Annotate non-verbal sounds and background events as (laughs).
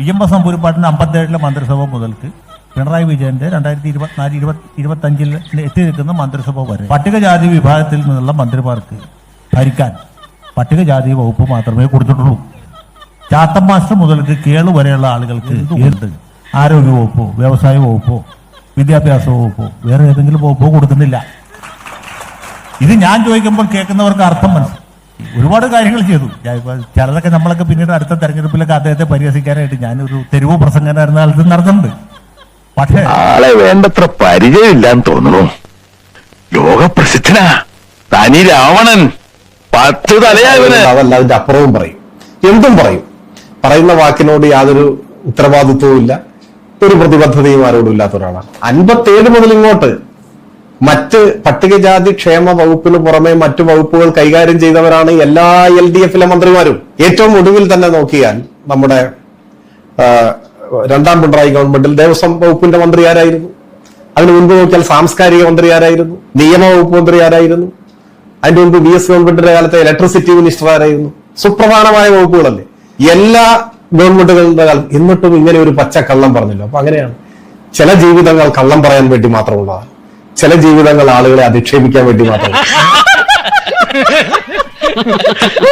P M S നമ്പൂരിപ്പാട്ടിന് അമ്പത്തേഴിലെ മന്ത്രിസഭ മുതൽക്ക് പിണറായി വിജയന്റെ രണ്ടായിരത്തി ഇരുപത്തിനാല് ഇരുപത്തി ഇരുപത്തഞ്ചിൽ എത്തി നിൽക്കുന്ന മന്ത്രിസഭ വരെ പട്ടികജാതി വിഭാഗത്തിൽ നിന്നുള്ള മന്ത്രിമാർക്ക് ഭരിക്കാൻ പട്ടികജാതി വകുപ്പ് മാത്രമേ കൊടുത്തിട്ടുള്ളൂ. ചാത്തം മാസ്റ്റർ മുതൽക്ക് കേളു വരെയുള്ള ആളുകൾക്ക് എന്ത്? ആരോഗ്യ വകുപ്പോ വ്യവസായ വകുപ്പോ വിദ്യാഭ്യാസ വകുപ്പോ വേറെ ഏതെങ്കിലും വകുപ്പോ കൊടുക്കുന്നില്ല. ഇത് ഞാൻ ചോദിക്കുമ്പോൾ കേൾക്കുന്നവർക്ക് അർത്ഥം മനസ്സിലാവും. ഒരുപാട് കാര്യങ്ങൾ ചെയ്തു. ചിലതൊക്കെ നമ്മളൊക്കെ പിന്നീട് അടുത്ത തെരഞ്ഞെടുപ്പിലൊക്കെ അദ്ദേഹത്തെ പരിഹസിക്കാനായിട്ട് ഞാനൊരു തെരുവ് പ്രസംഗനായിരുന്ന കാലത്ത് നടന്നുണ്ട് പക്ഷേ ആളെ വേണ്ടത്ര പരിചയമില്ലാന്ന് തോന്നുന്നു. ലോക പ്രസിദ്ധനാ. തനി രാവണൻ. പത്ത് തലയാവന് അതല്ല അതിന്റെ അപ്പുറവും പറയും. എന്തും പറയും. പറയുന്ന വാക്കിനോട് യാതൊരു ഉത്തരവാദിത്വവും ഇല്ല ഒരു പ്രതിബദ്ധതയും ആരോടും ഇല്ലാത്ത ഒരാളാണ്. അൻപത്തേഴ് മുതൽ ഇങ്ങോട്ട് മറ്റ് പട്ടികജാതി ക്ഷേമ വകുപ്പിന് പുറമെ മറ്റു വകുപ്പുകൾ കൈകാര്യം ചെയ്തവരാണ് എല്ലാ എൽ ഡി എഫിലെ മന്ത്രിമാരും. ഏറ്റവും ഒടുവിൽ തന്നെ നോക്കിയാൽ നമ്മുടെ രണ്ടാം പിണറായി ഗവൺമെന്റിൽ ദേവസ്വം വകുപ്പിന്റെ മന്ത്രി ആരായിരുന്നു? അതിന് മുൻപ് നോക്കിയാൽ സാംസ്കാരിക മന്ത്രി ആരായിരുന്നു? നിയമ വകുപ്പ് മന്ത്രി ആരായിരുന്നു? അതിന്റെ മുൻപ് ബി എസ് ഗവൺമെന്റിന്റെ കാലത്തെ ഇലക്ട്രിസിറ്റി മിനിസ്റ്റർ ആരായിരുന്നു? സുപ്രധാനമായ വകുപ്പുകളല്ലേ? എല്ലാ ഗവൺമെന്റുകളുടെ കാലം എന്നിട്ടും ഇങ്ങനെ ഒരു പച്ച കള്ളം പറഞ്ഞല്ലോ. അപ്പൊ അങ്ങനെയാണ്. ചില ജീവിതങ്ങൾ കള്ളം പറയാൻ വേണ്ടി മാത്രമുള്ളതാണ്. ചില ജീവിതങ്ങൾ ആളുകളെ അധിക്ഷേപിക്കാൻ വേണ്ടി മാത്രം. (laughs)